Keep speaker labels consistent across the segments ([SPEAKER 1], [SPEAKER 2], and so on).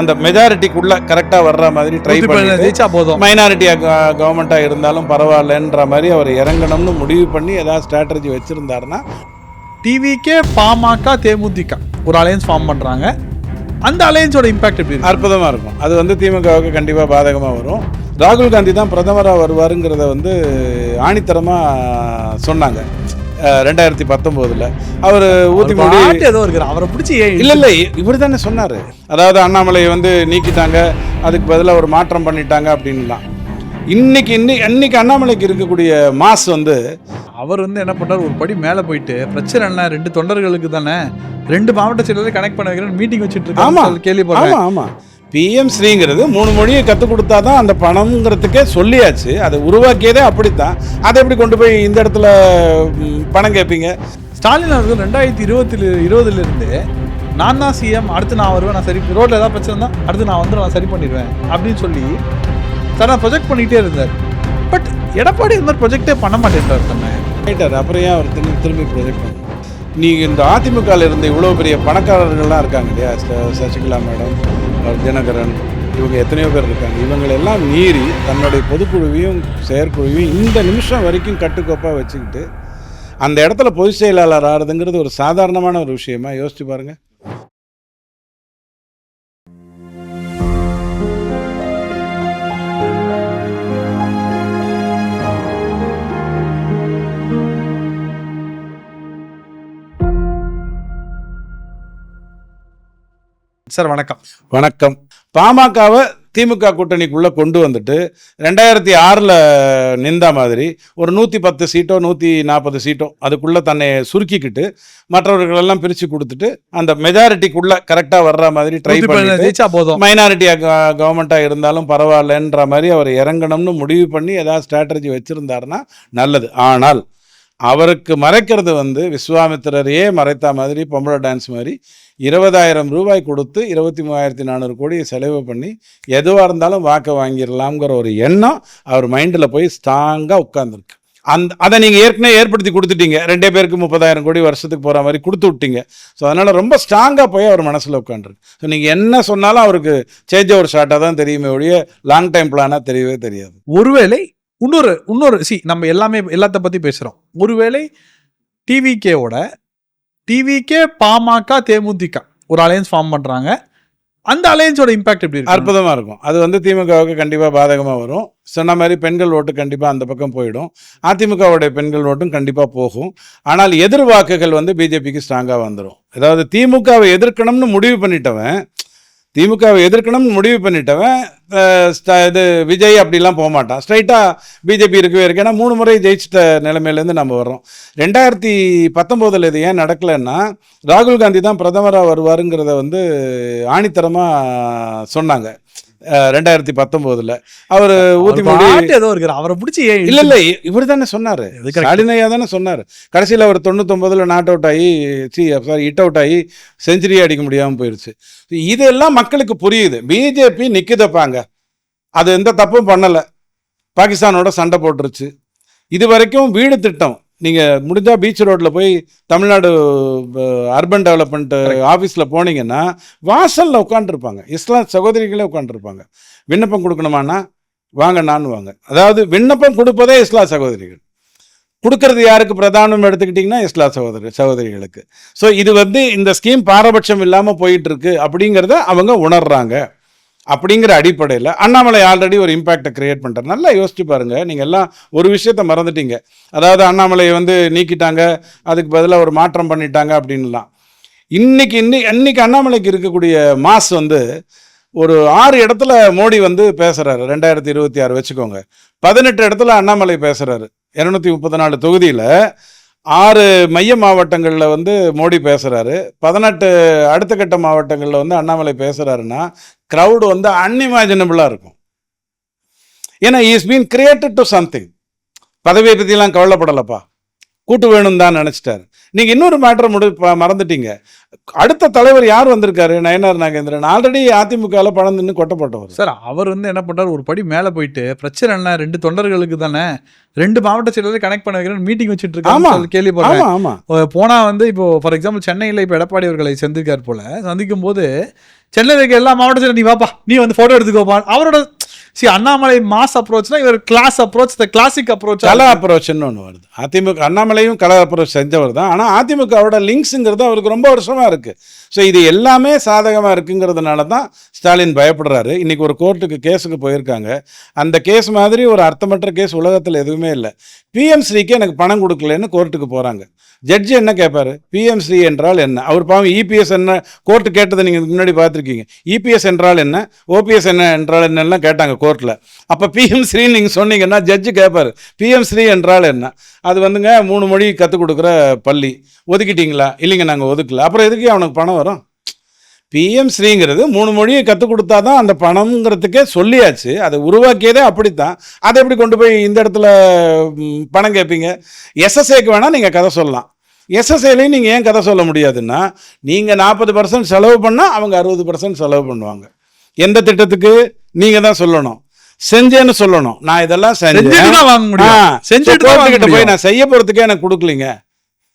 [SPEAKER 1] அந்த மெஜாரிட்டிக்குள்ள கரெக்டா வர்ற மாதிரி ட்ரை பண்ணி
[SPEAKER 2] ஜெயிச்சா போதும்.
[SPEAKER 1] மைனாரிட்டி கவர்மெண்டா இருந்தாலும் பரவாயில்லன்ற மாதிரி அவர் இறங்கணும்னு முடிவு பண்ணி ஏதாவது ஸ்ட்ராட்டஜி வச்சிருந்தாருன்னா
[SPEAKER 2] டிவிக்கே பாமக தேமுதிக ஒரு அலையன்ஸ் ஃபார்ம் பண்றாங்க. அந்த அலையன்ஸோட இம்பாக்ட் எப்படி இருக்கு?
[SPEAKER 1] அற்புதமா இருக்கும். அது வந்து திமுகவுக்கு கண்டிப்பா பாதகமா வரும். ராகுல் காந்தி தான் பிரதமராக வருவாருங்கிறத வந்து ஆணித்தரமா சொன்னாங்க. ரெண்டாயிரத்தி பத்தொம்போதுல அவர் ஊத்தி மூடி
[SPEAKER 2] பாட்டு ஏதோ இருக்கு அவரை பிடிச்சி
[SPEAKER 1] இல்ல இல்ல இவர் தானே சொன்னாரு. அதாவது அண்ணாமலை வந்து நீக்கிட்டாங்க அதுக்கு பதிலா ஒரு மாற்றம் பண்ணிட்டாங்க அப்படின்லாம் இன்னைக்கு இன்னி இன்னைக்கு அண்ணாமலைக்கு இருக்கக்கூடிய மாஸ் வந்து
[SPEAKER 2] அவர் வந்து என்ன பண்றாரு ஒரு படி மேல போயிட்டு பிரச்சனை என்ன ரெண்டு தொண்டர்களுக்கு தானே ரெண்டு மாவட்ட செயலரை கனெக்ட் பண்ண வைக்கிறேன் மீட்டிங் வச்சுட்டு. இருக்காங்க கேள்விப்படுறேன்.
[SPEAKER 1] ஆமா ஆமா. பிஎம் ஸ்ரீங்கிறது மூணு மொழியை கற்றுக் கொடுத்தாதான் அந்த பணம்ங்கிறதுக்கே சொல்லியாச்சு. அதை உருவாக்கியதே அப்படித்தான். அதை எப்படி கொண்டு போய் இந்த இடத்துல பணம் கேட்பீங்க?
[SPEAKER 2] ஸ்டாலின் அவர்கள் ரெண்டாயிரத்தி இருபத்தி இருபதுல இருந்து நான் தான் சிஎம் அடுத்து நான் வருவேன் நான் சரி ரோட்ல ஏதாவது பிரச்சனை இருந்தா அடுத்து நான் வந்து நான் சரி பண்ணிடுவேன் அப்படின்னு சொல்லி சார் நான் ப்ரொஜெக்ட் பண்ணிட்டே இருந்தார். பட் எடப்பாடி இந்த மாதிரி ப்ரொஜெக்டே பண்ண மாட்டேன்றார் தானே.
[SPEAKER 1] ரைட்டர் அப்புறம் ஏன் அவர் திரும்பி திரும்பி ப்ரொஜெக்ட் நீங்கள் இந்த அதிமுகவில் இருந்த இவ்வளோ பெரிய பணக்காரர்கள்லாம் இருக்காங்க இல்லையா சசிகலா மேடம்? தினகரன் இவங்க எத்தனையோ பேர் இருக்காங்க. இவங்களெல்லாம் மீறி தன்னுடைய பொதுக்குழுவையும் செயற்குழுவையும் இந்த நிமிஷம் வரைக்கும் கட்டுக்கோப்பாக வச்சுக்கிட்டு அந்த இடத்துல பொதுச் செயலாளர் ஆறுதுங்கிறது ஒரு சாதாரணமான ஒரு விஷயமா யோசிச்சு பாருங்கள்
[SPEAKER 2] சார் வணக்கம்.
[SPEAKER 1] வணக்கம். பாமகவை திமுக கூட்டணிக்குள்ளே கொண்டு வந்துட்டு ரெண்டாயிரத்தி ஆறில் நின்றா மாதிரி ஒரு நூற்றி பத்து சீட்டோ நூற்றி நாற்பது சீட்டோ அதுக்குள்ளே தன்னை சுருக்கிக்கிட்டு மற்றவர்களெல்லாம் பிரித்து கொடுத்துட்டு அந்த மெஜாரிட்டிக்குள்ளே கரெக்டாக வர்ற மாதிரி ட்ரை பண்ணி
[SPEAKER 2] போதும்.
[SPEAKER 1] மைனாரிட்டி கவர்மெண்ட்டாக இருந்தாலும் பரவாயில்லன்ற மாதிரி அவர் இறங்கணும்னு முடிவு பண்ணி ஏதாவது ஸ்ட்ராட்டஜி வச்சுருந்தாருன்னா நல்லது. ஆனால் அவருக்கு மறைக்கிறது வந்து விஸ்வாமித்திரரையே மறைத்த மாதிரி பொம்பளை டான்ஸ் மாதிரி இருபதாயிரம் ரூபாய் கொடுத்து இருபத்தி மூவாயிரத்தி நானூறு கோடியை செலவு பண்ணி எதுவாக இருந்தாலும் வாக்கை வாங்கிடலாம்ங்கிற ஒரு எண்ணம் அவர் மைண்டில் போய் ஸ்ட்ராங்காக உட்காந்துருக்கு அந்த அதை நீங்கள் ஏற்கனவே ஏற்படுத்தி கொடுத்துட்டீங்க. ரெண்டே பேருக்கு முப்பதாயிரம் கோடி வருஷத்துக்கு போகிற மாதிரி கொடுத்து விட்டீங்க. ஸோ அதனால் ரொம்ப ஸ்ட்ராங்காக போய் அவர் மனசில் உட்காந்துருக்கு ஸோ நீங்கள் என்ன சொன்னாலும் அவருக்கு சேஞ்ச் ஒரு ஷார்ட்டாக தான் தெரியுமே ஒழிய லாங் டைம் பிளானாக தெரியவே தெரியாது.
[SPEAKER 2] ஒருவேளை இன்னொரு இன்னொரு சி நம்ம எல்லாமே எல்லாத்த பத்தி பேசுறோம். ஒருவேளை டிவிகேவோட டிவிகே பாமக தேமுதிக ஒரு அலையன்ஸ் ஃபார்ம் பண்றாங்க. அந்த அலையன்ஸோட இம்பாக்ட் எப்படி
[SPEAKER 1] அற்புதமாக இருக்கும். அது வந்து திமுகவுக்கு கண்டிப்பாக பாதகமாக வரும். சொன்ன மாதிரி பெண்கள் ஓட்டு கண்டிப்பாக அந்த பக்கம் போயிடும். அதிமுகவுடைய பெண்கள் ஓட்டும் கண்டிப்பாக போகும். ஆனால் எதிர் வாக்குகள் வந்து பிஜேபிக்கு ஸ்ட்ராங்காக வந்துடும் அதாவது திமுகவை எதிர்க்கணும்னு முடிவு பண்ணிட்டவன் திமுகவை எதிர்க்கணும்னு முடிவு பண்ணிட்டவன் இது விஜய் அப்படிலாம் போக மாட்டான். ஸ்ட்ரைட்டாக பிஜேபி இருக்கவே இருக்கு. ஏன்னா மூணு முறை ஜெயிச்சிட்ட நிலைமையிலேருந்து நம்ம வர்றோம். ரெண்டாயிரத்தி பத்தொம்போதில் இது ஏன் நடக்கலைன்னா ராகுல் காந்தி தான் பிரதமராக வருவாருங்கிறத வந்து ஆணித்தரமாக சொன்னாங்க. ரெண்டாயிரத்தி பத்தொம்போதில். அவர்
[SPEAKER 2] பாட்டு ஏதோ இருக்கு அவரை பிடிச்சி
[SPEAKER 1] இல்ல இல்ல இவர் தானே சொன்னாரு. ஸ்டாலினையா தானே சொன்னாரு. கடைசியில் அவர் தொண்ணூத்தொன்பதுல நாட் அவுட் ஆகி சி சாரி ஹிட் அவுட் ஆகி செஞ்சுரி அடிக்க முடியாம போயிருச்சு. இதெல்லாம் மக்களுக்கு புரியுது. பிஜேபி நிக்குதப்பாங்க. அது எந்த தப்பும் பண்ணல. பாகிஸ்தானோட சண்டை போட்டுருச்சு. இது வரைக்கும் வீடு திட்டம். நீங்க முடிஞ்சா பீச் ரோட்ல போய் தமிழ்நாடு அர்பன் டெவலப்மெண்ட் ஆஃபீஸில் போனீங்கன்னா வாசல்ல உட்காந்துருப்பாங்க இஸ்லாம் சகோதரிகளே உட்காந்துருப்பாங்க விண்ணப்பம் கொடுக்கணுமானா வாங்க நான் வாங்க. அதாவது விண்ணப்பம் கொடுப்பதே இஸ்லா சகோதரிகள். கொடுக்கறது யாருக்கு பிரதானம் எடுத்துக்கிட்டிங்கன்னா இஸ்லா சகோதரி சகோதரிகளுக்கு. ஸோ இது வந்து இந்த ஸ்கீம் பாரபட்சம் இல்லாமல் போயிட்டு இருக்கு அப்படிங்கிறத அவங்க உணர்றாங்க. அப்படிங்கிற அடிப்படையில் அண்ணாமலை ஆல்ரெடி ஒரு இம்பேக்டை கிரியேட் பண்ணுறாரு நல்லா யோசிச்சு பாருங்கள் நீங்கள் எல்லாம் ஒரு விஷயத்த மறந்துட்டீங்க. அதாவது அண்ணாமலையை வந்து நீக்கிட்டாங்க. அதுக்கு பதிலாக ஒரு மாற்றம் பண்ணிட்டாங்க அப்படின்லாம் இன்னைக்கு இன்னி இன்னைக்கு அண்ணாமலைக்கு இருக்கக்கூடிய மாஸ் வந்து ஒரு ஆறு இடத்துல மோடி வந்து பேசுகிறாரு ரெண்டாயிரத்தி இருபத்தி ஆறு வச்சுக்கோங்க. பதினெட்டு இடத்துல அண்ணாமலை பேசுகிறாரு இரநூத்தி முப்பத்தி நாலு தொகுதியில் ஆறு மைய மாவட்டங்களில் வந்து மோடி பேசுகிறாரு பதினெட்டு அடுத்த கட்ட மாவட்டங்களில் வந்து அண்ணாமலை பேசுகிறாருன்னா க்ரௌடு வந்து அன்இமேஜினபிளாக இருக்கும். ஏன்னா is been created to something பதவியை பற்றிலாம் கவலைப்படலப்பா. கூட்டு வேணும் தான் நினச்சிட்டாரு. நீங்கள் இன்னொரு மேட்டரை முடி மறந்துட்டீங்க. அடுத்த தலைவர் யார் வந்திருக்காரு? நயனார் நாகேந்திரன். ஆல்ரெடி அதிமுகவில் பணம் தின்னு கொட்டப்பட்டவர்.
[SPEAKER 2] சார் அவர் வந்து என்ன பண்றாரு? ஒரு படி மேல போயிட்டு பிரச்சனை என்ன? ரெண்டு தொண்டர்களுக்கு தானே? ரெண்டு மாவட்ட செயலரை கனெக்ட் பண்ண வைக்கிறேன் மீட்டிங் வச்சுட்டு. இருக்காங்க கேள்விப்படுறேன்.
[SPEAKER 1] ஆமா ஆமா.
[SPEAKER 2] அஹ் போனா வந்து இப்போ ஃபார் எக்ஸாம்பிள் சென்னையில் இப்போ எடப்பாடி அவர்களை சந்திக்கார் போல சந்திக்கும் போது சென்னையில் இருக்க எல்லா மாவட்டத்திலும் நீ வாப்பா நீ வந்து போட்டோ எடுத்துக்கோப்பா. அவரோட சி அண்ணாமலை மாஸ் அப்ரோச்னா இவர் class approach the classic approach
[SPEAKER 1] கலா அப்ரோச்னு ஒன்று வருது. அதிமுக அண்ணாமலையும் கலா அப்ரோச் செஞ்சவர் தான். ஆனால் அதிமுகவோட லிங்க்ஸுங்கிறது அவருக்கு ரொம்ப வருஷமாக இருக்குது ஸோ இது எல்லாமே சாதகமாக இருக்குங்கிறதுனால தான் ஸ்டாலின் பயப்படுறாரு. இன்னைக்கு ஒரு கோர்ட்டுக்கு கேஸுக்கு போயிருக்காங்க. அந்த கேஸ் மாதிரி ஒரு அர்த்தமற்ற கேஸ் உலகத்தில் எதுவுமே இல்லை. பிஎம் ஸ்ரீக்கு எனக்கு பணம் கொடுக்கலன்னு கோர்ட்டுக்கு போகிறாங்க ஜட்ஜி என்ன கேட்பாரு பிஎம் ஸ்ரீ என்றால் என்ன? அவர் பாவம் இபிஎஸ் என்ன கோர்ட்டு கேட்டதை நீங்கள் முன்னாடி பார்த்துருக்கீங்க. இபிஎஸ் என்றால் என்ன? ஓபிஎஸ் என்ன என்றால் என்னெல்லாம் கேட்டாங்க. கோர்ட்டில் அப்போ பிஎம் ஸ்ரீ நீங்கள் சொன்னீங்கன்னா ஜட்ஜு கேட்பார் பிஎம் ஸ்ரீ என்றால் என்ன? அது வந்துங்க மூணு மொழி கற்றுக் கொடுக்குற பள்ளி. ஒதுக்கிட்டீங்களா? இல்லைங்க நாங்கள் ஒதுக்கல. அப்புறம் எதுக்கு அவனுக்கு பணம் வரும்? பிஎம் ஸ்ரீங்கிறது மூணு மொழியை கற்றுக் கொடுத்தா தான் அந்த பணம்ங்கிறதுக்கே சொல்லியாச்சு. அதை உருவாக்கியதே அப்படித்தான். அதை எப்படி கொண்டு போய் இந்த இடத்துல பணம் கேட்பீங்க எஸ்எஸ்ஏக்கு வேணால் நீங்கள் கதை சொல்லலாம். எஸ்எஸ்ஏலையும் நீங்கள் ஏன் கதை சொல்ல முடியாதுன்னா நீங்கள் நாற்பது பர்சன்ட் செலவு பண்ணால் அவங்க அறுபது பர்சன்ட் செலவு பண்ணுவாங்க. எந்த திட்டத்துக்கு? நீங்கள் தான் சொல்லணும். செஞ்சேன்னு சொல்லணும். நான் இதெல்லாம் செஞ்சேன். போய். நான் செய்ய போறதுக்கே எனக்கு கொடுக்கலீங்க.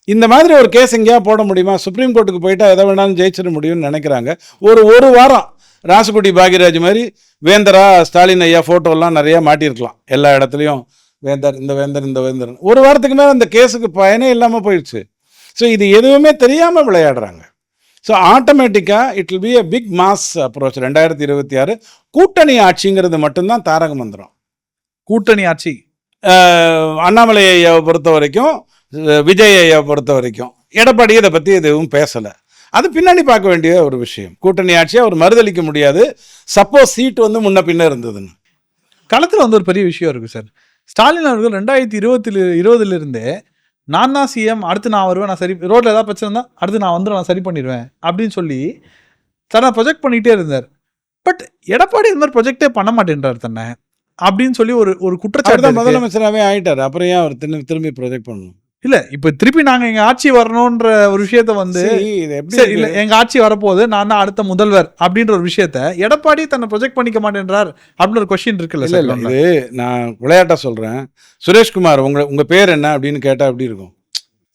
[SPEAKER 1] இந்த மாதிரி ஒரு கேஸ் எங்கேயா போட முடியுமா? சுப்ரீம் கோர்ட்டுக்கு போயிட்டா எதை வேணாலும் ஜெயிச்சிட முடியும்னு நினைக்கிறாங்க. ஒரு ஒரு வாரம் ராசுகுடி பாகியராஜ் மாதிரி வேந்தரா ஸ்டாலின் ஐயா ஃபோட்டோலாம் நிறைய மாட்டியிருக்கலாம். எல்லா இடத்துலையும் வேந்தர் இந்த வேந்தர் இந்த வேந்தர் ஒரு வாரத்துக்கு மேலே அந்த கேஸுக்கு பயனே இல்லாமல் போயிடுச்சு. ஸோ இது எதுவுமே தெரியாமல் விளையாடுறாங்க. ஸோ ஆட்டோமேட்டிக்காக it will be a big mass approach ரெண்டாயிரத்தி இருபத்தி ஆறு கூட்டணி ஆட்சிங்கிறது மட்டும்தான் தாரக மந்திரம்.
[SPEAKER 2] கூட்டணி ஆட்சி?
[SPEAKER 1] அண்ணாமலை ஐயாவை பொறுத்த வரைக்கும் விஜய் ஐயாவை பொறுத்த வரைக்கும் எடப்பாடி இதை பற்றி எதுவும் பேசலை. அது பின்னாடி பார்க்க வேண்டிய ஒரு விஷயம். கூட்டணி ஆட்சியை அவர் மறுதளிக்க முடியாது. சப்போஸ் சீட் வந்து முன்ன பின்ன இருந்ததுன்னு.
[SPEAKER 2] களத்தில் வந்து ஒரு பெரிய விஷயம் இருக்கு சார். ஸ்டாலின் அவர்கள் ரெண்டாயிரத்தி இருபத்தி இருபதுல இருந்தே நான் தான் சிஎம் அடுத்து நான் வருவேன் நான் சரி ரோட்ல ஏதாவது பிரச்சனை இருந்தா அடுத்து நான் வந்துடும் நான் சரி பண்ணிடுவேன் அப்படின்னு சொல்லி தன்னை ப்ரொஜெக்ட் பண்ணிக்கிட்டே இருந்தார். பட் எடப்பாடி இந்த மாதிரி ப்ரொஜெக்டே பண்ண மாட்டேன்றார் தன்னை. அப்படின்னு சொல்லி ஒரு ஒரு குற்றச்சாட்டு
[SPEAKER 1] தான். முதலமைச்சராகவே ஆயிட்டார். அப்புறம் ஏன் அவர் திரும்பி திரும்பி ப்ரொஜெக்ட் பண்ணணும்?
[SPEAKER 2] இல்ல இப்ப திருப்பி நாங்க எங்க ஆட்சி வரணும்ன்ற ஒரு விஷயத்த வந்து இல்ல? எங்க ஆட்சி வரப்போகுது நான் தான் அடுத்த முதல்வர் அப்படின்ற ஒரு விஷயத்த எடப்பாடி தன்னை ப்ரொஜெக்ட் பண்ணிக்க மாட்டேன்றார் அப்படின்னு ஒரு கொஸ்டின் இருக்குல்ல
[SPEAKER 1] இல்ல இது நான் விளையாட்டா சொல்றேன். சுரேஷ்குமார் உங்க உங்க பேர் என்ன அப்படின்னு கேட்டா எப்படி இருக்கும்?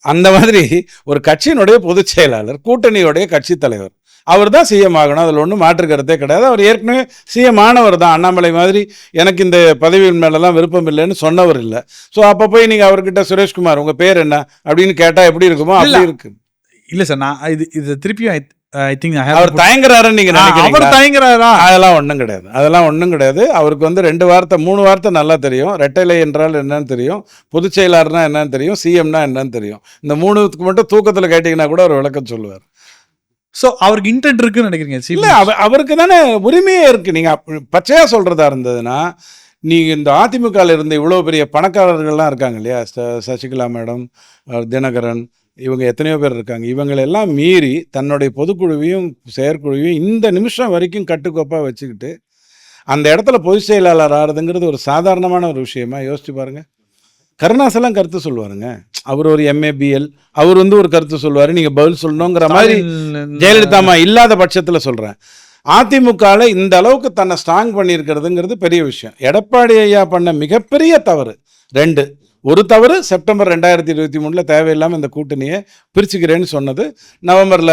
[SPEAKER 1] அந்த மாதிரி ஒரு கட்சியினுடைய பொதுச் செயலாளர் கூட்டணியுடைய கட்சி தலைவர். அவர் தான் சிஎம் ஆகணும். அதில் ஒன்றும் மாற்று கருத்தே கிடையாது. அவர் ஏற்கனவே சிஎம் ஆனவர் தான். அண்ணாமலை மாதிரி எனக்கு இந்த பதவியின் மேலெல்லாம் விருப்பம் இல்லைன்னு சொன்னவர் இல்லை. ஸோ அப்போ போய் நீங்கள் அவர்கிட்ட சுரேஷ்குமார் உங்கள் பேர் என்ன? அப்படின்னு கேட்டால் எப்படி இருக்குமோ. அப்படி இருக்கு.
[SPEAKER 2] இல்ல சார் நான் இது இது திருப்பியும் ஐ திங்க்
[SPEAKER 1] அவர் தயங்குறாருன்னு நீங்கள்
[SPEAKER 2] அவர் தயங்குறாரா?
[SPEAKER 1] அதெல்லாம் ஒன்றும் கிடையாது. அதெல்லாம் ஒன்றும் கிடையாது. அவருக்கு வந்து ரெண்டு வார்த்தை மூணு வார்த்தை நல்லா தெரியும். ரெட்டைலை என்றால் என்னன்னு தெரியும். பொதுச் செயலாளர்னா என்னன்னு தெரியும். சிஎம்னா என்னன்னு தெரியும். இந்த மூணுத்துக்கு மட்டும் தூக்கத்தில் கேட்டிங்கன்னா கூட அவர் விளக்கம் சொல்லுவார்.
[SPEAKER 2] சோ அவருக்கு இன்டென்ட் இருக்குன்னு நினைக்கிறீங்க
[SPEAKER 1] இல்லை அவ அவருக்கு தானே உரிமையே இருக்குது நீங்கள் பச்சையாக சொல்கிறதா இருந்ததுன்னா நீங்கள் இந்த அதிமுகவில் இருந்த இவ்வளோ பெரிய பணக்காரர்கள்லாம் இருக்காங்க இல்லையா? சசிகலா மேடம் தினகரன் இவங்க எத்தனையோ பேர் இருக்காங்க. இவங்களெல்லாம் மீறி தன்னுடைய பொதுக்குழுவையும் செயற்குழுவையும் இந்த நிமிஷம் வரைக்கும் கட்டுக்கோப்பாக வச்சுக்கிட்டு அந்த இடத்துல பொதுச் செயலாளர் ஆகிறதுங்கிறது ஒரு சாதாரணமான ஒரு விஷயமா யோசிச்சு பாருங்க. கருணாசெல்லாம் கருத்து சொல்லுவாருங்க. அவர் ஒரு எம்ஏபிஎல் அவர் வந்து ஒரு கருத்து சொல்லுவார் நீங்கள் பதில் சொல்லணுங்கிற மாதிரி ஜெயலலிதா அம்மா இல்லாத பட்சத்தில் சொல்கிறேன் அதிமுகவில் இந்த அளவுக்கு தன்னை ஸ்ட்ராங் பண்ணியிருக்கிறதுங்கிறது பெரிய விஷயம். எடப்பாடி ஐயா பண்ண மிகப்பெரிய தவறு. ரெண்டு ஒரு தவறு செப்டம்பர் ரெண்டாயிரத்தி இருபத்தி மூணில் தேவையில்லாமல் இந்த கூட்டணியை பிரிச்சுக்கிறேன்னு சொன்னது. நவம்பரில்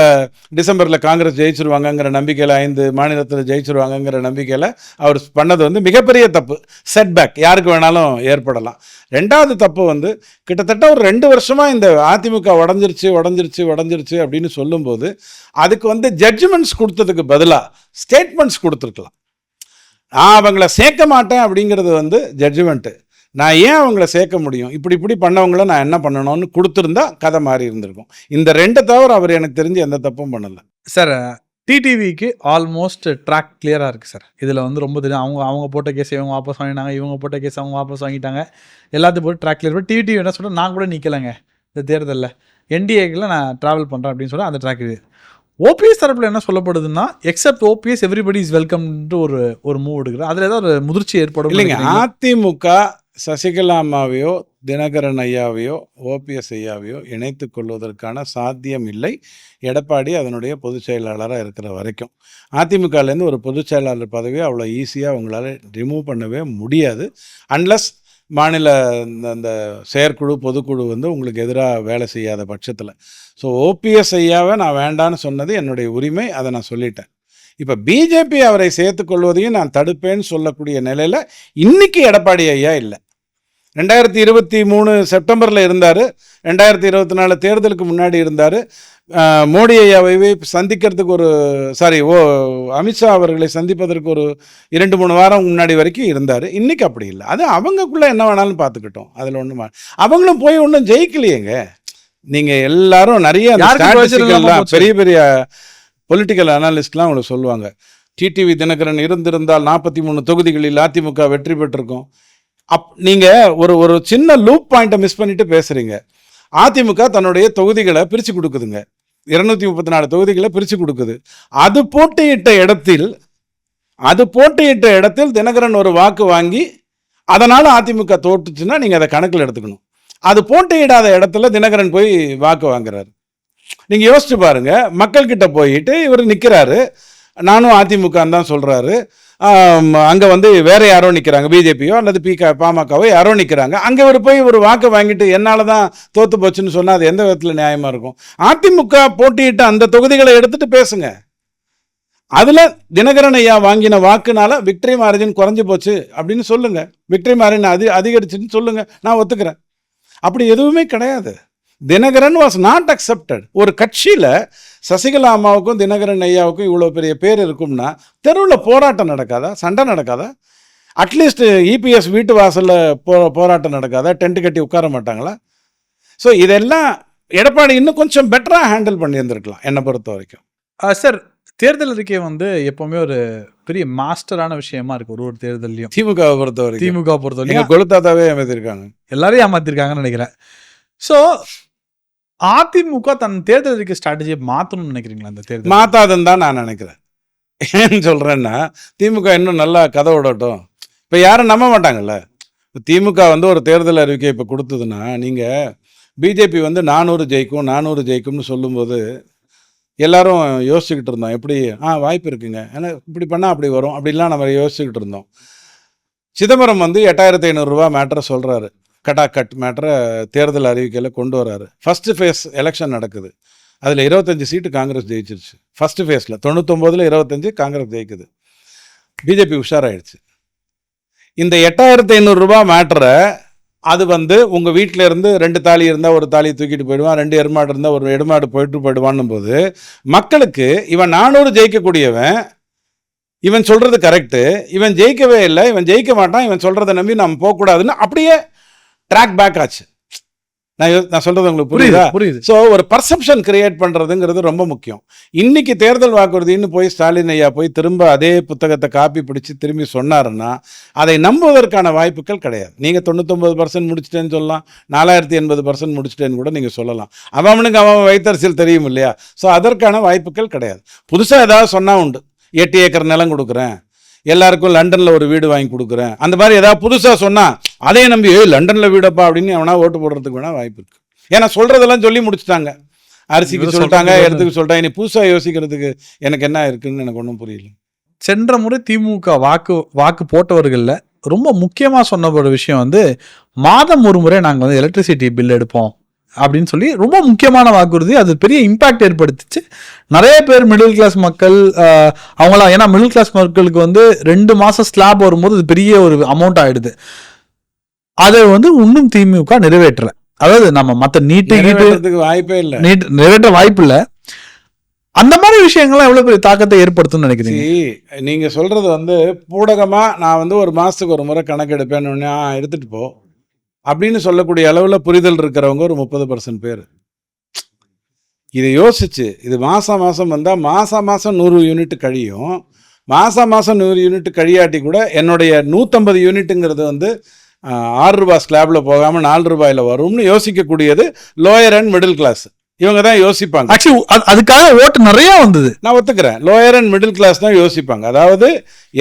[SPEAKER 1] டிசம்பரில் காங்கிரஸ் ஜெயிச்சிருவாங்கங்கிற நம்பிக்கையில் ஐந்து மாநிலத்தில் ஜெயிச்சிருவாங்கங்கிற நம்பிக்கையில் அவர் பண்ணது வந்து மிகப்பெரிய தப்பு. செட்பேக் யாருக்கு வேணாலும் ஏற்படலாம். ரெண்டாவது தப்பு வந்து கிட்டத்தட்ட ஒரு ரெண்டு வருஷமாக இந்த அதிமுக உடஞ்சிருச்சு உடஞ்சிருச்சு உடஞ்சிருச்சு அப்படின்னு சொல்லும்போது அதுக்கு வந்து ஜட்ஜ்மெண்ட்ஸ் கொடுத்ததுக்கு பதிலாக ஸ்டேட்மெண்ட்ஸ் கொடுத்துருக்கலாம். நான் அவங்கள சேர்க்க மாட்டேன் அப்படிங்கிறது வந்து ஜட்ஜ்மெண்ட்டு நான் ஏன் அவங்கள சேர்க்க முடியும்? இப்படி இப்படி பண்ணவங்கள நான் என்ன பண்ணணும்னு கொடுத்துருந்தா கதை மாறி இருந்திருக்கும். இந்த ரெண்டு தவிர அவர் எனக்கு தெரிஞ்சு எந்த தப்பும் பண்ணலை.
[SPEAKER 2] சார் டிடிவிக்கு ஆல்மோஸ்ட் ட்ராக் கிளியரா இருக்கு சார் இதுல வந்து ரொம்ப தெரியும். அவங்க அவங்க போட்ட கேஸ் இவங்க வாபஸ் வாங்கினாங்க இவங்க போட்ட கேஸ் அவங்க வாபஸ் வாங்கிட்டாங்க. எல்லாத்தையும் போட்டு ட்ராக் கிளியர் பண்ணி டிவி என்ன சொல்கிறேன் நான் கூட நிக்கலைங்க. இந்த தேர்தலில் என்டிஏக்கில் நான் ட்ராவல் பண்ணுறேன் அப்படின்னு சொல்லி அந்த ட்ராக் இது. ஓபிஎஸ் தரப்பில் என்ன சொல்லப்படுதுன்னா எக்ஸப்ட் ஓபிஎஸ் எவ்ரிபடி இஸ் வெல்கம்ன்ட்டு ஒரு ஒரு மூவ் எடுக்கிறேன் அதில் ஏதாவது ஒரு முதிர்ச்சி ஏற்படும்
[SPEAKER 1] இல்லைங்க. அதிமுக சசிகலா அம்மாவையோ தினகரன் ஐயாவையோ ஓபிஎஸ் ஐயாவையோ இணைத்து கொள்வதற்கான சாத்தியம் இல்லை எடப்பாடி அதனுடைய பொதுச் செயலாளராக இருக்கிற வரைக்கும். அதிமுகலேருந்து ஒரு பொதுச் செயலாளர் பதவியை அவ்வளோ ஈஸியாக அவங்களால ரிமூவ் பண்ணவே முடியாது. அன்லஸ் மாநில இந்த அந்த செயற்குழு பொதுக்குழு வந்து உங்களுக்கு எதிராக வேலை செய்யாத பட்சத்தில். ஸோ ஓபிஎஸ் ஐயாவை நான் வேண்டான்னு சொன்னது என்னுடைய உரிமை அதை நான் சொல்லிட்டேன். இப்போ பிஜேபி அவரை சேர்த்துக்கொள்வதையும் நான் தடுப்பேன்னு சொல்லக்கூடிய நிலையில் இன்னைக்கு எடப்பாடி ஐயா இல்லை. ரெண்டாயிரத்தி இருபத்தி மூணு செப்டம்பரில் இருந்தார். ரெண்டாயிரத்தி இருபத்தி நாலு தேர்தலுக்கு முன்னாடி இருந்தார். மோடி ஐயாவை சந்திக்கிறதுக்கு ஒரு சாரி ஓ அமித்ஷா அவர்களை சந்திப்பதற்கு ஒரு இரண்டு மூணு வாரம் முன்னாடி வரைக்கும் இருந்தார். இன்னைக்கு அப்படி இல்லை. அது அவங்கக்குள்ளே என்ன வேணாலும் பார்த்துக்கிட்டோம். அதில் ஒன்றும் அவங்களும் போய் ஒன்றும் ஜெயிக்கலையேங்க. நீங்கள் எல்லாரும் நிறைய? பெரிய பெரிய பொலிட்டிக்கல் அனாலிஸ்ட்லாம் அவங்கள சொல்லுவாங்க. டிடிவி தினகரன் இருந்திருந்தால் நாற்பத்தி மூணு தொகுதிகளில் அதிமுக வெற்றி பெற்றிருக்கும். அப் நீங்கள் ஒரு ஒரு சின்ன லூப் பாயிண்ட்டை மிஸ் பண்ணிட்டு பேசுகிறீங்க அதிமுக தன்னுடைய தொகுதிகளை பிரித்து கொடுக்குதுங்க. இருநூத்தி முப்பத்தி நாலு தொகுதிகளை பிரித்து கொடுக்குது. அது போட்டியிட்ட இடத்தில் அது போட்டியிட்ட இடத்தில் தினகரன் ஒரு வாக்கு வாங்கி அதனால் அதிமுக தோட்டுச்சுன்னா நீங்கள் அதை கணக்கில் எடுத்துக்கணும். அது போட்டியிடாத இடத்துல தினகரன் போய் வாக்கு வாங்குறாரு. நீங்கள் யோசிச்சு பாருங்கள் மக்கள்கிட்ட போயிட்டு இவர் நிற்கிறாரு நானும் அதிமுகன்னு தான் சொல்கிறாரு அங்கே வந்து வேற யாரோ நிற்கிறாங்க பிஜேபியோ அல்லது பிக பாமகவோ யாரோ நிற்கிறாங்க அங்கே இவர் போய் ஒரு வாக்கு வாங்கிட்டு என்னால் தான் தோற்று போச்சுன்னு சொன்னால் அது எந்த விதத்தில் நியாயமாக இருக்கும்? அதிமுக போட்டியிட்ட அந்த தொகுதிகளை எடுத்துகிட்டு பேசுங்க. அதில் தினகரன் ஐயா வாங்கின வாக்குனால விக்டரி மார்ஜின் குறைஞ்சி போச்சு அப்படின்னு சொல்லுங்கள் விக்டரி மார்ஜின் அதி அதிகரிச்சுன்னு சொல்லுங்கள் நான் ஒத்துக்கிறேன். அப்படி எதுவுமே கிடையாது. தினகரன் வாஸ் நாட் அக்செப்டட் ஒரு கட்சியில் சசிகலா அம்மாவுக்கும் தினகரன் ஐயாவுக்கும் இவ்வளோ பெரிய பேர் இருக்கும்னா தெருவில் போராட்டம் நடக்காதா? சண்டை நடக்காதா? அட்லீஸ்ட் இபிஎஸ் வீட்டு வாசலில் போ போராட்டம் நடக்காதா? டென்ட் கட்டி உட்கார மாட்டாங்களா? ஸோ இதெல்லாம் எடப்பாடி இன்னும் கொஞ்சம் பெட்டராக ஹேண்டில் பண்ணியிருந்திருக்கலாம் என்னை பொறுத்த வரைக்கும்.
[SPEAKER 2] சார் தேர்தல் அறிக்கை வந்து எப்பவுமே ஒரு பெரிய மாஸ்டரான விஷயமா இருக்கு ஒரு ஒரு தேர்தல்லையும்.
[SPEAKER 1] திமுகவை பொறுத்த வரைக்கும்.
[SPEAKER 2] திமுக
[SPEAKER 1] நீங்கள் கொளுத்தாத்தாவே அமைத்திருக்காங்க
[SPEAKER 2] எல்லாரையும் ஏமாத்திருக்காங்கன்னு நினைக்கிறேன். ஸோ அதிமுக தன் தேர்தல் அறிக்கை ஸ்ட்ராட்டஜியை மாற்றணும்னு நினைக்கிறீங்களா அந்த தேர்தல்?
[SPEAKER 1] மாற்றாதுன்னு தான் நான் நினைக்கிறேன். ஏன்னு சொல்கிறேன்னா திமுக இன்னும் நல்லா கதை விடட்டும் இப்போ யாரும் நம்ப மாட்டாங்கல்ல? இப்போ திமுக வந்து ஒரு தேர்தல் அறிக்கை இப்போ கொடுத்ததுன்னா நீங்கள் பிஜேபி வந்து நானூறு ஜெயிக்கும் நானூறு ஜெயிக்கும்னு சொல்லும்போது எல்லாரும் யோசிச்சுக்கிட்டு இருந்தோம். எப்படி? ஆ வாய்ப்பு இருக்குங்க. ஏன்னா இப்படி பண்ணால் அப்படி வரும். அப்படிலாம் நம்ம யோசிச்சுக்கிட்டு இருந்தோம். சிதம்பரம் வந்து எட்டாயிரத்தி ஐநூறுரூவா மேட்டரை சொல்கிறாரு கட்டா கட் மேட்டரை தேர்தல் அறிவிக்கையில் கொண்டு வராரு. ஃபஸ்ட்டு ஃபேஸ் எலெக்ஷன் நடக்குது. அதில் இருபத்தஞ்சி சீட்டு காங்கிரஸ் ஜெயிச்சிருச்சு. ஃபஸ்ட்டு ஃபேஸில் தொண்ணூத்தொம்போதில் இருபத்தஞ்சி காங்கிரஸ் ஜெயிக்குது. பிஜேபி உஷாராயிடுச்சு. இந்த எட்டாயிரத்தி ஐநூறுரூபா மேட்டரை அது வந்து உங்கள் வீட்டில் இருந்து ரெண்டு தாலி இருந்தால் ஒரு தாலியை தூக்கிட்டு போயிடுவான் ரெண்டு எருமாடு இருந்தால் ஒரு எருமாடு போயிட்டு போயிடுவான்னும் போது மக்களுக்கு இவன் நானூறு ஜெயிக்கக்கூடியவன் இவன் சொல்கிறது கரெக்டு இவன் ஜெயிக்கவே இல்லை இவன் ஜெயிக்க மாட்டான் இவன் சொல்கிறத நம்பி நம்ம போகக்கூடாதுன்னு அப்படியே ட்ராக் பேக் ஆச்சு. நான் நான் சொல்கிறது உங்களுக்கு
[SPEAKER 2] புரியுது?
[SPEAKER 1] புரியுதா
[SPEAKER 2] புரியுது.
[SPEAKER 1] ஸோ ஒரு பர்செப்ஷன் கிரியேட் பண்ணுறதுங்கிறது ரொம்ப முக்கியம். இன்னைக்கு தேர்தல் வாக்குறுதின்னு போய் ஸ்டாலின் ஐயா போய் திரும்ப அதே புத்தகத்தை காப்பி பிடிச்சி திரும்பி சொன்னாருன்னா அதை நம்புவதற்கான வாய்ப்புகள் கிடையாது. நீங்கள் தொண்ணூத்தொம்பது பர்சன்ட் முடிச்சிட்டேன்னு சொல்லலாம். நாலாயிரத்தி எண்பது பர்சன்ட் முடிச்சிட்டேன்னு கூட நீங்கள் சொல்லலாம். அவனுக்கு அவன் வைத்தரசியல் தெரியும் இல்லையா? ஸோ அதற்கான வாய்ப்புகள் கிடையாது. புதுசாக ஏதாவது சொன்னால் உண்டு. எட்டு ஏக்கர் நிலம் கொடுக்குறேன். எல்லாருக்கும் லண்டனில் ஒரு வீடு வாங்கி கொடுக்குறேன். அந்த மாதிரி ஏதாவது புதுசாக சொன்னால் அதே நம்பி லண்டனில் வீடப்பா அப்படின்னு அவனா ஓட்டு போடுறதுக்கு வேணால் வாய்ப்பு இருக்கு. ஏன்னா சொல்கிறதெல்லாம் சொல்லி முடிச்சிட்டாங்க. அரிசிக்கு சொல்லிட்டாங்க இடத்துக்கு சொல்லிட்டாங்க. இனி புதுசாக யோசிக்கிறதுக்கு எனக்கு என்ன இருக்குன்னு எனக்கு ஒன்றும் புரியல.
[SPEAKER 2] சென்ற முறை திமுக வாக்கு வாக்கு போட்டவர்கள்ல ரொம்ப முக்கியமா சொன்ன ஒரு விஷயம் வந்து மாதம் ஒரு முறை நாங்க வந்து எலக்ட்ரிசிட்டி பில் எடுப்போம் அப்படின்னு சொல்லி ரொம்ப முக்கியமான வாக்குறுதி. அது பெரிய இம்பாக்ட் ஏற்படுத்துச்சு. நிறைய பேர் மிடில் கிளாஸ் மக்கள் அவங்களாம் ஏன்னா மிடில் கிளாஸ் மக்களுக்கு வந்து ரெண்டு மாசம் ஸ்லாப் வரும்போது அது பெரிய ஒரு அமௌண்ட் ஆயிடுது. அதை வந்து இன்னும் திமுக நிறைவேற்றல. அதாவது நம்ம மத்த நீட்டு கீட்டு
[SPEAKER 1] வாய்ப்பே இல்லை.
[SPEAKER 2] நீட் நிறைவேற்ற வாய்ப்பு இல்ல. அந்த மாதிரி விஷயங்கள்லாம் எவ்வளவு பெரிய தாக்கத்தை ஏற்படுத்தும்னு நினைக்கிறீங்க?
[SPEAKER 1] சரி நீங்க சொல்றது வந்து பூடகமா நான் வந்து ஒரு மாசத்துக்கு ஒரு முறை கணக்கு எடுப்பேன்னு எடுத்துட்டு போ. அப்படின்னு சொல்லக்கூடிய அளவுல புரிதல் இருக்கிறவங்க ஒரு முப்பது பர்சன்ட் பேர். இதை யோசிச்சு இது மாசம் மாசம் வந்தா மாசம் மாசம் நூறு யூனிட் கழியும். மாசம் மாசம் நூறு யூனிட் கழியாட்டி கூட என்னுடைய நூற்றம்பது யூனிட்டுங்கிறது வந்து ஆறு ரூபாய் ஸ்லாப்ல போகாம நாலு ரூபாயில வரும்னு யோசிக்கக்கூடியது லோயர் அண்ட் மிடில் கிளாஸ் இவங்க தான் யோசிப்பாங்க.
[SPEAKER 2] ஆக்சுவலி அதுக்காக ஓட்டு நிறைய வந்தது.
[SPEAKER 1] நான் ஒத்துக்கிறேன். லோயர் அண்ட் மிடில் கிளாஸ் தான் யோசிப்பாங்க. அதாவது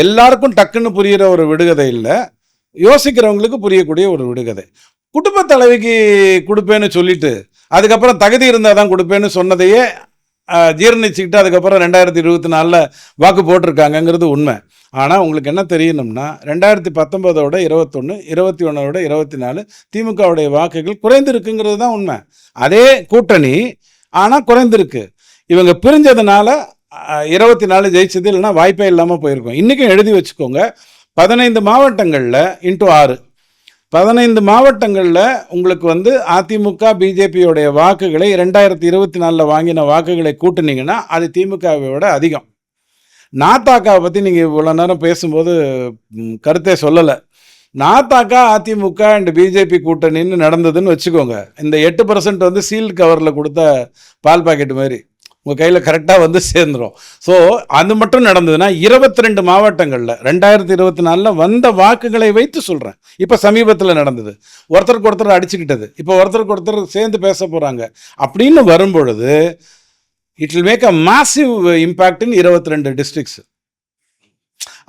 [SPEAKER 1] எல்லாருக்கும் டக்குன்னு புரியிற ஒரு விடுகதை இல்லை. யோசிக்கிறவங்களுக்கு புரியக்கூடிய ஒரு விடுகதை. குடும்ப தலைவிக்கு கொடுப்பேன்னு சொல்லிட்டு அதுக்கப்புறம் தகுதி இருந்தால் தான் கொடுப்பேன்னு சொன்னதையே ஜீரணிச்சுக்கிட்டு அதுக்கப்புறம் ரெண்டாயிரத்தி இருபத்தி நாலில் வாக்கு போட்டிருக்காங்கங்கிறது உண்மை. ஆனால் உங்களுக்கு என்ன தெரியணும்னா ரெண்டாயிரத்தி பத்தொம்போதோட இருபத்தொன்று இருபத்தி ஒன்றோட இருபத்தி நாலு திமுகவுடைய வாக்குகள் குறைந்திருக்குங்கிறது தான் உண்மை. அதே கூட்டணி ஆனால் குறைந்திருக்கு. இவங்க பிரிஞ்சதுனால இருபத்தி நாலு ஜெயிச்சது இல்லைன்னா வாய்ப்பே இல்லாமல் போயிருக்கோம். இன்றைக்கும் எழுதி வச்சுக்கோங்க பதினைந்து மாவட்டங்களில் இன்ட்டு ஆறு. பதினைந்து மாவட்டங்களில் உங்களுக்கு வந்து அதிமுக பிஜேபியோடைய வாக்குகளை ரெண்டாயிரத்தி இருபத்தி நாலில் வாங்கின வாக்குகளை கூட்டுனீங்கன்னா அது திமுகவை விட அதிகம். நாத்தாக்காவை பற்றி நீங்கள் இவ்வளோ நேரம் பேசும்போது கருத்தே சொல்லலை. நாத்தாக்கா அதிமுக அண்ட் பிஜேபி கூட்டணின்னு நடந்ததுன்னு வச்சுக்கோங்க. இந்த எட்டு பர்சன்ட் வந்து சீல்டு கவரில் கொடுத்த பால் பாக்கெட் மாதிரி. உங்கள் கையில் கரெக்டாக வந்து சேர்ந்துரும். ஸோ அது மட்டும் நடந்ததுன்னா இருபத்தி ரெண்டு மாவட்டங்களில் ரெண்டாயிரத்தி இருபத்தி நாலில் வந்த வாக்குகளை வைத்து சொல்கிறேன் இப்போ சமீபத்தில் நடந்தது. ஒருத்தருக்கு ஒருத்தர் அடிச்சுக்கிட்டது. இப்போ ஒருத்தருக்கு ஒருத்தர் சேர்ந்து பேச போகிறாங்க அப்படின்னு வரும்பொழுது it will make a massive impact in இருபத்தி ரெண்டு டிஸ்ட்ரிக்ஸ்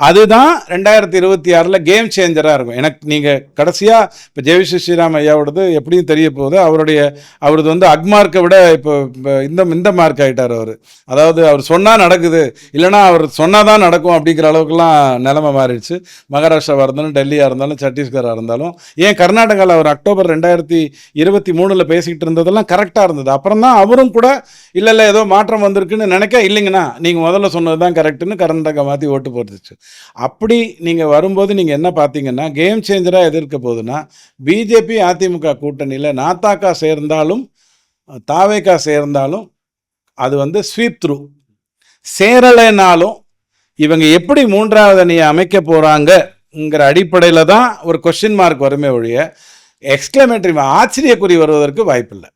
[SPEAKER 1] அதுதான் ரெண்டாயிரத்தி இருபத்தி ஆறில் கேம் சேஞ்சராக இருக்கும். எனக்கு நீங்கள் கடைசியாக இப்போ ஜெயவிஸ்வ ஸ்ரீராம் ஐயாவோடது எப்படியும் தெரிய போகுது. அவருடைய அவரது வந்து அக்மார்க்கை விட இப்போ இப்போ இந்த இந்த மார்க் ஆகிட்டார் அவர். அதாவது அவர் சொன்னால் நடக்குது. இல்லைன்னா அவர் சொன்னால் தான் நடக்கும் அப்படிங்கிற அளவுக்குலாம் நிலைமை மாறிடுச்சு. மகாராஷ்டிராவாக இருந்தாலும் டெல்லியாக இருந்தாலும் சத்தீஸ்கராக இருந்தாலும். ஏன் கர்நாடகாவில் அவர் அக்டோபர் ரெண்டாயிரத்தி இருபத்தி மூணில் பேசிக்கிட்டு இருந்ததெல்லாம் கரெக்டாக இருந்தது. அப்புறம் தான் அவரும் கூட இல்லை இல்லை ஏதோ மாற்றம் வந்திருக்குன்னு நினைக்க இல்லைங்கண்ணா. நீங்கள் முதல்ல சொன்னது தான் கரெக்டுன்னு கர்நாடகா மாற்றி ஓட்டு போட்டுச்சு. அப்படி நீங்கள் வரும்போது நீங்கள் என்ன பார்த்தீங்கன்னா கேம் சேஞ்சராக எதிர்க்க போகுதுன்னா பிஜேபி அதிமுக கூட்டணியில் நாத்தாக்கா சேர்ந்தாலும் தாவேக்கா சேர்ந்தாலும் அது வந்து ஸ்வீப் த்ரூ சேரலைனாலும் இவங்க எப்படி மூன்றாவது அணியை அமைக்க போகிறாங்கங்கிற அடிப்படையில் தான் ஒரு கொஸ்டின் மார்க் வருமே ஒழிய எக்ஸ்கிளமேட்டரி ஆச்சரியக்குறி வருவதற்கு வாய்ப்பில்லை.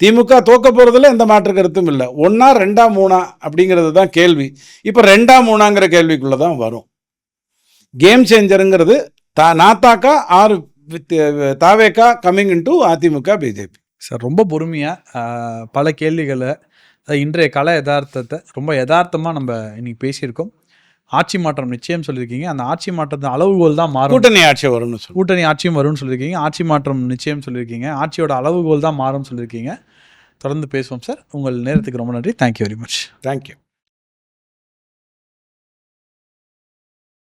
[SPEAKER 1] திமுக தோக்க போகிறதுல எந்த மாற்று கருத்தும் இல்லை. ஒன்றா ரெண்டா மூணா அப்படிங்கிறது தான் கேள்வி. இப்போ ரெண்டா மூணாங்கிற கேள்விக்குள்ளே தான் வரும். கேம் சேஞ்சருங்கிறது தா நாத்தாக்கா ஆர் வித் தாவேக்கா கம்மிங் இன்டு அதிமுக பிஜேபி
[SPEAKER 2] சார் ரொம்ப பொறுமையாக பல கேள்விகளை இன்றைய கல யதார்த்தத்தை ரொம்ப யதார்த்தமாக நம்ம இன்னைக்கு பேசியிருக்கோம். ஆட்சி மாற்றம் நிச்சயம் சொல்லியிருக்கீங்க. அந்த ஆட்சி மாற்றத்தின் அளவுகோல் தான் மாறும்.
[SPEAKER 1] கூட்டணி ஆட்சி வரும்னு சொல்லு
[SPEAKER 2] கூட்டணி ஆட்சியும் வரும்னு சொல்லியிருக்கீங்க. ஆட்சி மாற்றம் நிச்சயம் சொல்லியிருக்கீங்க. ஆட்சியோட அளவுகோல் தான் மாறும்னு சொல்லியிருக்கீங்க. தொடர்ந்து பேசுவோம் சார். உங்கள் நேரத்துக்கு ரொம்ப நன்றி. Thank you very much
[SPEAKER 1] thank you